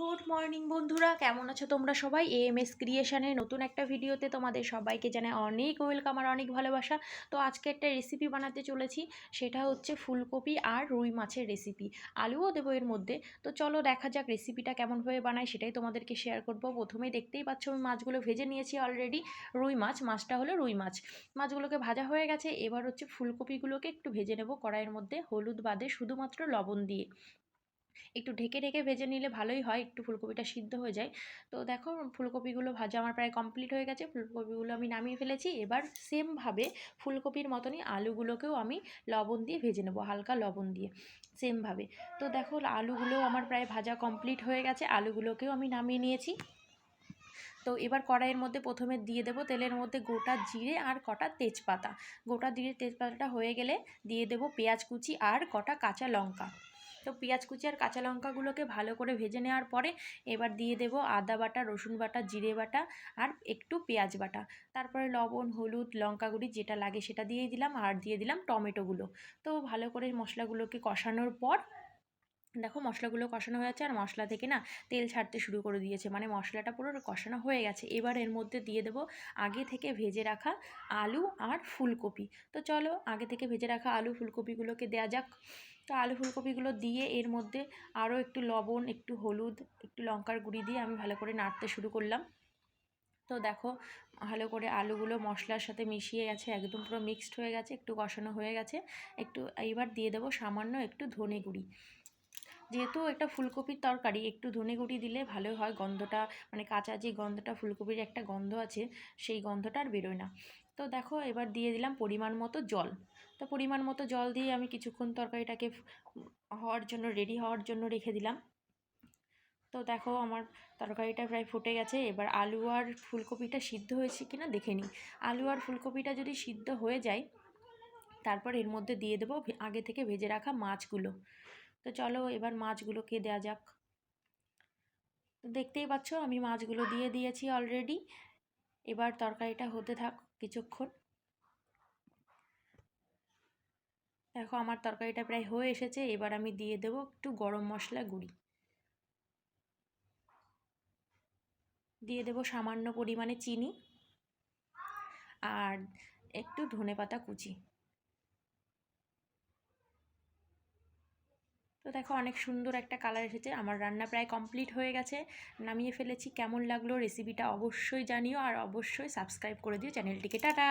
Good morning বন্ধুরা, কেমন আছো তোমরা সবাই? এ এম এস ক্রিয়েশনের নতুন একটা ভিডিওতে তোমাদের সবাইকে জানাই অনেক ওয়েলকাম আর অনেক ভালোবাসা। তো আজকে একটা রেসিপি বানাতে চলেছি, সেটা হচ্ছে ফুলকপি আর রুই মাছের রেসিপি আলুও দেবো এর মধ্যে। তো চলো দেখা যাক রেসিপিটা কেমনভাবে বানাই সেটাই তোমাদেরকে শেয়ার করব। প্রথমেই দেখতেই পাচ্ছ, আমি মাছগুলো ভেজে নিয়েছি অলরেডি রুই মাছ, মাছটা হলো রুই মাছ। মাছগুলোকে ভাজা হয়ে গেছে, এবার হচ্ছে ফুলকপিগুলোকে একটু ভেজে নেব কড়াইয়ের মধ্যে। হলুদ বাদে শুধুমাত্র লবণ দিয়ে। একটু ঢেকে ঢেকে ভেজে নিলে ভালোই হয়, একটু ফুলকপিটা সিদ্ধ হয়ে যায়। তো দেখো, ফুলকপিগুলো ভাজা আমার প্রায় কমপ্লিট হয়ে গেছে। ফুলকপিগুলো আমি নামিয়ে ফেলেছি। এবার সেমভাবে ফুলকপির মতনই আলুগুলোকেও আমি লবণ দিয়ে ভেজে নেব, হালকা লবণ দিয়ে সেমভাবে তো দেখো, আলুগুলোও আমার প্রায় ভাজা কমপ্লিট হয়ে গেছে। আলুগুলোকেও আমি নামিয়ে নিয়েছি। তো এবার কড়াইয়ের মধ্যে প্রথমে দিয়ে দেবো তেলের মধ্যে গোটা জিরে আর কটা তেজপাতা। গোটা জিরে তেজপাতাটা হয়ে গেলে দিয়ে দেবো পেঁয়াজ কুচি আর কটা কাঁচা লঙ্কা। তো পেঁয়াজ কুচি আর কাঁচা লঙ্কাগুলোকে ভালো করে ভেজে নেওয়ার পরে এবার দিয়ে দেব আদা বাটা, রসুন বাটা, জিরে বাটা আর একটু পেঁয়াজ বাটা। তারপরে লবণ, হলুদ লঙ্কা গুঁড়ি যেটা লাগে সেটা দিয়ে দিলাম আর দিয়ে দিলাম টমেটোগুলো। তো ভালো করে মশলাগুলোকে কষানোর পর দেখো মশলাগুলো কষানো হয়ে যাচ্ছে আর মশলা থেকে না তেল ছাড়তে শুরু করে দিয়েছে। মানে মশলাটা পুরো কষানো হয়ে গেছে। এবার এর মধ্যে দিয়ে দেবো আগে থেকে ভেজে রাখা আলু আর ফুলকপি। তো চলো আগে থেকে ভেজে রাখা আলু ফুলকপিগুলোকে দেওয়া যাক। তো আলু ফুলকপিগুলো দিয়ে এর মধ্যে আরও একটু লবণ, একটু হলুদ, একটু লঙ্কার গুঁড়ি দিয়ে আমি ভালো করে নাড়তে শুরু করলাম। তো দেখো ভালো করে আলুগুলো মশলার সাথে মিশিয়ে গেছে, একদম পুরো মিক্সড হয়ে গেছে, একটু কষানো হয়ে গেছে। একটু এইবার দিয়ে দেবো সামান্য একটু ধনে গুঁড়ি। যেহেতু একটা ফুলকপির তরকারি, একটু ধনে দিলে ভালো হয়, গন্ধটা মানে কাঁচা যে গন্ধটা, ফুলকপির একটা গন্ধ আছে, সেই গন্ধটা আর বেরোয় না। তো দেখো, এবার দিয়ে দিলাম পরিমাণ মতো জল। তো পরিমাণ মতো জল দিয়ে আমি কিছুক্ষণ তরকারিটাকে হওয়ার জন্য রেডি হওয়ার জন্য রেখে দিলাম। তো দেখো, আমার তরকারিটা প্রায় ফুটে গেছে। এবার আলু আর ফুলকপিটা সিদ্ধ হয়েছে কিনা দেখে নিই। আলু আর ফুলকপিটা যদি সিদ্ধ হয়ে যায়, তারপর এর মধ্যে দিয়ে দেবো আগে থেকে ভেজে রাখা মাছগুলো। তো চলো এবার মাছগুলোকে দেওয়া যাক। তো দেখতেই পাচ্ছ আমি মাছগুলো দিয়ে দিয়েছি অলরেডি এবার তরকারিটা হতে থাক কিছুক্ষণ। দেখো আমার তরকারিটা প্রায় হয়ে এসেছে, এবার আমি দিয়ে দেবো একটু গরম মশলা গুঁড়ি। দিয়ে দেবো সামান্য পরিমাণে চিনি আর একটু ধনে পাতা কুচি। তো দেখো অনেক সুন্দর একটা কালার এসেছে। আমার রান্না প্রায় কমপ্লিট হয়ে গেছে। নামিয়ে ফেলেছি। কেমন লাগল রেসিপিটা অবশ্যই জানিও আর অবশ্যই সাবস্ক্রাইব করে দিও। চ্যানেলটিকে টাটা!